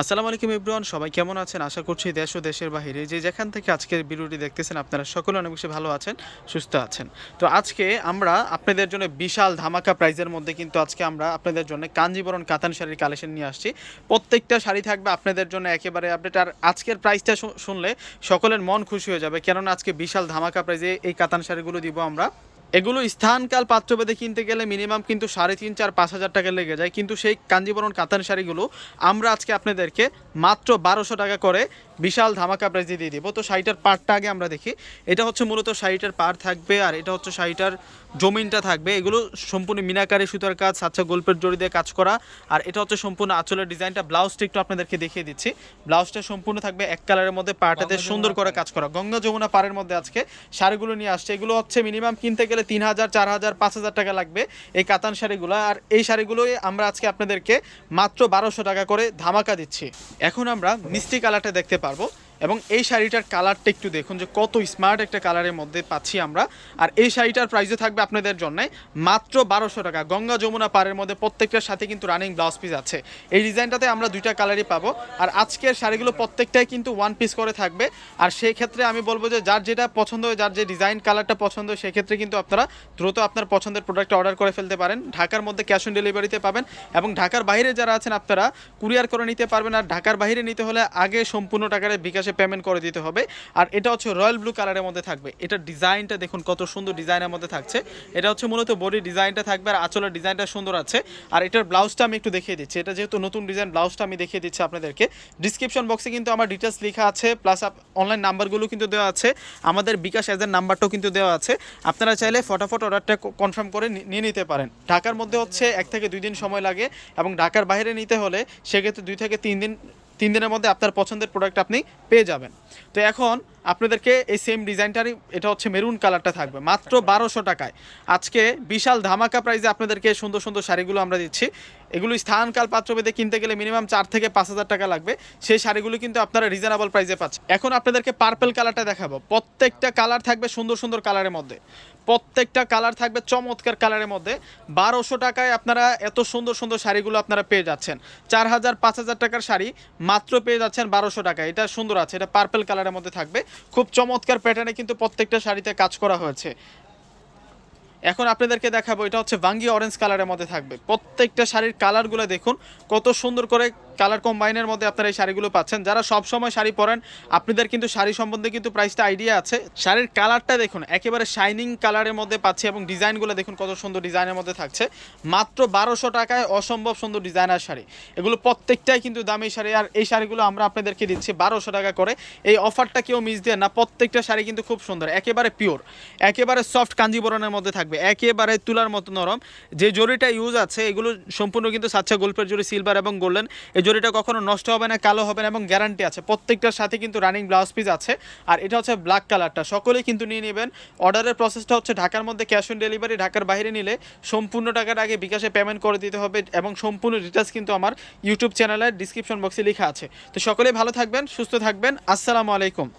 আসসালামু আলাইকুম ইব্রান সবাই কেমন আছেন? আশা করছি দেশ ও দেশের বাইরে যে যেখান থেকে আজকের ভিডিওটি দেখতেছেন, আপনারা সকলে অনেক বেশি ভালো আছেন, সুস্থ আছেন। তো আজকে আমরা আপনাদের জন্য বিশাল ধামাকা প্রাইজের মধ্যে কিন্তু আজকে আমরা আপনাদের জন্য কাঞ্জিবরণ কাতান শাড়ির কালেকশন নিয়ে আসছি। প্রত্যেকটা শাড়ি থাকবে আপনাদের জন্য একেবারে আপডেট, আর আজকের প্রাইসটা শুনলে সকলের মন খুশি হয়ে যাবে। কেননা আজকে বিশাল ধামাকা প্রাইজে এই কাতান শাড়িগুলো দিব আমরা। এগুলো স্থানকাল পাত্রভেদে কিনতে গেলে মিনিমাম কিন্তু সাড়ে তিন চার পাঁচ হাজার টাকা লেগে যায়। কিন্তু সেই কাঞ্জিবরণ কাতান শাড়িগুলো আমরা আজকে আপনাদেরকে মাত্র বারোশো টাকা করে বিশাল ধামাকা প্রাইজে দিয়ে দিব। তো শাড়িটার পাড়টা আগে আমরা দেখি। এটা হচ্ছে মূলত শাড়িটার পাড় থাকবে আর এটা হচ্ছে শাড়িটার জমিনটা থাকবে। এগুলো সম্পূর্ণ মিনাকারি সুতার কাজ সাচ্চা গল্পের জড়ি দিয়ে কাজ করা। আর এটা হচ্ছে সম্পূর্ণ আঁচলের ডিজাইনটা। ব্লাউজটা একটু আপনাদেরকে দেখিয়ে দিচ্ছি। ব্লাউজটা সম্পূর্ণ থাকবে এক কালারের মধ্যে পাড়টাতে সুন্দর করে কাজ করা। গঙ্গা যমুনা পাড়ের মধ্যে আজকে শাড়িগুলো নিয়ে আসছে। এগুলো হচ্ছে মিনিমাম কিনতে গেলে তিন হাজার, চার হাজার, পাঁচ হাজার টাকা লাগবে এই কাতান শাড়িগুলো। আর এই শাড়িগুলোই আমরা আজকে আপনাদেরকে মাত্র বারোশো টাকা করে ধামাকা দিচ্ছি। এখন আমরা মিষ্টি কালারটা দেখতে পারব। এবং এই শাড়িটার কালারটা একটু দেখুন যে কত স্মার্ট একটা কালারের মধ্যে পাচ্ছি আমরা। আর এই শাড়িটার প্রাইসও থাকবে আপনাদের জন্য মাত্র বারোশো টাকা। গঙ্গা যমুনা পাড়ের মধ্যে প্রত্যেকটার সাথে কিন্তু রানিং ব্লাউজ পিস আছে। এই ডিজাইনটাতে আমরা দুইটা কালারই পাবো। আর আজকের শাড়িগুলো প্রত্যেকটাই কিন্তু ওয়ান পিস করে থাকবে। আর সেই ক্ষেত্রে আমি বলব যে যার যেটা পছন্দ হয়, যার যে ডিজাইন কালারটা পছন্দ হয়, সেক্ষেত্রে কিন্তু আপনারা দ্রুত আপনার পছন্দের প্রোডাক্ট অর্ডার করে ফেলতে পারেন। ঢাকার মধ্যে ক্যাশ অন ডেলিভারিতে পাবেন এবং ঢাকার বাইরে যারা আছেন, আপনারা কুরিয়ার করে নিতে পারবেন। আর ঢাকার বাইরে নিতে হলে আগে সম্পূর্ণ টাকার বিকাশে পেমেন্ট করে দিতে হবে। আর এটা হচ্ছে রয়্যাল ব্লু কালারের মধ্যে থাকবে। এটা ডিজাইনটা দেখুন কত সুন্দর ডিজাইনের মধ্যে থাকছে। এটা হচ্ছে মূলত বডি ডিজাইনটা থাকবে আর আঁচলের ডিজাইনটা সুন্দর আছে। আর এটার ব্লাউজটা আমি একটু দেখিয়ে দিচ্ছি। এটা যেহেতু নতুন ডিজাইন ব্লাউজটা আমি দেখিয়ে দিচ্ছি আপনাদেরকে। ডিসক্রিপশন বক্সে কিন্তু আমার ডিটেলস লেখা আছে প্লাস অনলাইন নাম্বারগুলো কিন্তু দেওয়া আছে। আমাদের বিকাশ এজের নাম্বারটাও কিন্তু দেওয়া আছে। আপনারা চাইলে ফটাফট অর্ডারটা কনফার্ম করে নিয়ে নিতে পারেন। ঢাকার মধ্যে হচ্ছে এক থেকে দুই দিন সময় লাগে এবং ঢাকার বাইরে নিতে হলে সেক্ষেত্রে দুই থেকে তিন দিন তিন দিনের মধ্যে আপনার পছন্দের প্রোডাক্ট আপনি পেয়ে যাবেন। তো এখন আপনাদেরকে এই সেম ডিজাইনটারই এটা হচ্ছে মেরুন কালারটা থাকবে, মাত্র বারোশো টাকায়। আজকে বিশাল ধামাকা প্রাইজে আপনাদেরকে সুন্দর সুন্দর শাড়িগুলো আমরা দিচ্ছি। এগুলো স্থানকাল পাত্রভেদে কিনতে গেলে মিনিমাম চার থেকে পাঁচ হাজার টাকা লাগবে। সেই শাড়িগুলো কিন্তু আপনারা রিজনেবল প্রাইসে পাচ্ছেন। এখন আপনাদেরকে পার্পেল কালারটা দেখাবো। প্রত্যেকটা কালার থাকবে সুন্দর সুন্দর কালারের মধ্যে। প্রত্যেকটা কালার থাকবে চমৎকার কালারের মধ্যে। বারোশো টাকায় আপনারা এত সুন্দর সুন্দর শাড়িগুলো আপনারা পেয়ে যাচ্ছেন। চার হাজার, পাঁচ হাজার টাকার শাড়ি মাত্র পেয়ে যাচ্ছেন বারোশো টাকা এটা সুন্দর আছে, এটা পার্পেল কালারের মধ্যে থাকবে। খুব চমৎকার প্যাটার্নে কিন্তু প্রত্যেকটা শাড়িতে কাজ করা হয়েছে। এখন আপনাদেরকে দেখাবো, এটা হচ্ছে ভাঙ্গি অরেঞ্জ কালারের মধ্যে থাকবে। প্রত্যেকটা শাড়ির কালারগুলো দেখুন, কত সুন্দর করে কালার কম্বাইনের মধ্যে আপনারা এই শাড়িগুলো পাচ্ছেন। যারা সব সময় শাড়ি পরেন, আপনাদের কিন্তু শাড়ি সম্বন্ধে কিন্তু প্রাইসটা আইডিয়া আছে। শাড়ির কালারটা দেখুন, একেবারে শাইনিং কালারের মধ্যে পাচ্ছি এবং ডিজাইনগুলো দেখুন কত সুন্দর ডিজাইনের মধ্যে থাকছে। মাত্র বারোশো টাকায় অসম্ভব সুন্দর ডিজাইনার শাড়ি। এগুলো প্রত্যেকটাই কিন্তু দামি শাড়ি। আর এই শাড়িগুলো আমরা আপনাদেরকে দিচ্ছি বারোশো টাকা করে। এই অফারটা কেউ মিস দিয়ে না, প্রত্যেকটা শাড়ি কিন্তু খুব সুন্দর, একেবারে পিওর একেবারে সফট কাঞ্জিবরণের মধ্যে থাকবে, একেবারে তুলার মতো নরম। যে জরিটা ইউজ আছে, এগুলো সম্পূর্ণ কিন্তু সাচ্চা গোল্পের জরি সিলভার এবং গোল্ডেন এই জরিটা কখনো নষ্ট হবে না, কালো হবে না এবং গ্যারান্টি আছে। প্রত্যেকটার সাথে কিন্তু রানিং ব্লাউজ পিস আছে। আর এটা হচ্ছে ব্ল্যাক কালারটা সকলেই কিন্তু নিয়ে নেবেন। অর্ডারের প্রসেসটা হচ্ছে ঢাকার মধ্যে ক্যাশ অন ডেলিভারি ঢাকার বাইরে নিলে সম্পূর্ণ টাকার আগে বিকাশে পেমেন্ট করে দিতে হবে এবং সম্পূর্ণ ডিটেলস কিন্তু আমার ইউটিউব চ্যানেলের ডিসক্রিপশন বক্সে লেখা আছে। তো সকলেই ভালো থাকবেন, সুস্থ থাকবেন। আসসালামু আলাইকুম।